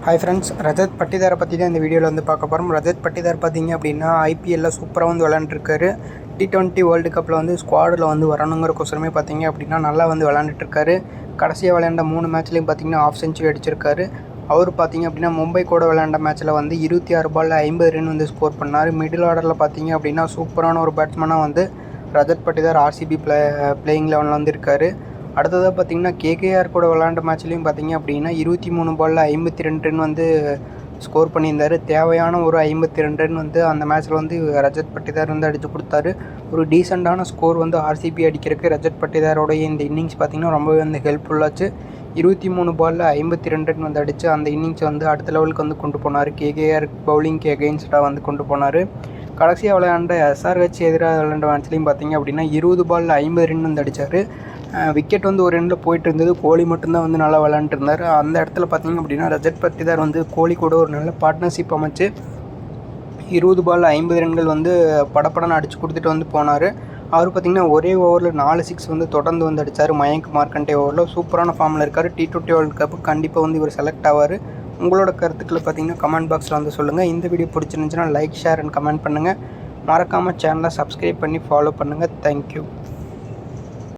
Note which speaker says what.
Speaker 1: Hi friends Rajat பட்டிதாரை பற்றி தான் இந்த வீடியோவில் வந்து பார்க்க போகிறோம் ரஜத் பட்டிதார் பார்த்தீங்க அப்படின்னா ஐபிஎல்ல சூப்பராக வந்து விளாண்டுருக்காரு டி ட்வெண்ட்டி வேர்ல்டு கப்பில் வந்து ஸ்குவாடில் வந்து வரணுங்கிற கொசரமே பார்த்தீங்க அப்படின்னா நல்லா வந்து விளாண்டுட்டுருக்காரு கடைசியாக விளையாண்ட மூணு மேட்ச்லேயும் பார்த்தீங்கன்னா ஆஃப் செஞ்சுரி அடிச்சிருக்காரு. அவர் பார்த்தீங்க அப்படின்னா மும்பை கூட விளையாண்ட மேட்ச்சில் வந்து இருபத்தி ஆறு பாலில் ஐம்பது ரன் வந்து ஸ்கோர் பண்ணார். மிடில் ஆர்டரில் பார்த்தீங்க அப்படின்னா சூப்பரான ஒரு பேட்ஸ்மேனாக வந்து Rajat Patidar RCB play playing லெவனில் வந்து இருக்காரு. அடுத்ததாக பார்த்தீங்கன்னா கேகேஆர் கூட விளாண்ட மேட்ச்லேயும் பார்த்தீங்க அப்படின்னா இருபத்தி மூணு பாலில் ஐம்பத்தி ரெண்டு ரன் வந்து ஸ்கோர் பண்ணியிருந்தார். தேவையான ஒரு ஐம்பத்தி ரெண்டு ரன் வந்து அந்த மேட்ச்சில் வந்து ரஜத் பட்டிதார் வந்து அடித்து கொடுத்தாரு. ஒரு டீசெண்டான ஸ்கோர் வந்து ஆர்சிபி அடிக்கிறதுக்கு ரஜத் பட்டிதாரோடைய இந்த இன்னிங்ஸ் பார்த்திங்கன்னா ரொம்பவே வந்து ஹெல்ப்ஃபுல்லாச்சு இருபத்தி மூணு பாலில் ஐம்பத்தி ரெண்டு ரன் வந்து அடித்து அந்த இன்னிங்ஸை வந்து அடுத்த லெவலுக்கு வந்து கொண்டு போனார். கேகேஆர் பவுலிங்க்கு எகெயின்ஸ்டாக வந்து கொண்டு போனார். கடைசியாக விளையாண்ட எஸ்ஆர்ஹெச் எதிராக விளையாண்ட மேட்ச்லேயும் பார்த்தீங்க அப்படின்னா இருபது பாலில் ஐம்பது ரன் வந்து அடித்தார் விக்கெட் வந்து ஒரு ரெண்டில் போயிட்டு இருந்தது கோலி மட்டும்தான் வந்து நல்லா விளாண்டுருந்தார் அந்த இடத்துல பார்த்தீங்க அப்படின்னா ரஜத் பட்டிதார் வந்து கோலி கூட ஒரு நல்ல பார்ட்னர்ஷிப் அமைச்சு இருபது பால் ஐம்பது ரன்கள் வந்து படப்படன்னு அடித்து கொடுத்துட்டு வந்து போனார். அவர் பார்த்திங்கன்னா ஒரே ஓவரில் நாலு சிக்ஸ் வந்து தொடர்ந்து வந்து அடித்தார் மயங்க் மார்க்கண்டே ஓவரில் சூப்பரான ஃபார்மில் இருக்கார். டி டுவெண்ட்டி வேர்ல்டு கப்பு கண்டிப்பாக வந்து இவர் செலக்ட் ஆவார். உங்களோட கருத்துக்களை பார்த்தீங்கன்னா கமெண்ட் பாக்ஸில் வந்து சொல்லுங்கள் இந்த வீடியோ பிடிச்சிருந்துச்சுன்னா லைக் ஷேர் அண்ட் கமெண்ட் பண்ணுங்கள் மறக்காமல் சேனலை சப்ஸ்கிரைப் பண்ணி ஃபாலோ பண்ணுங்கள் தேங்க்யூ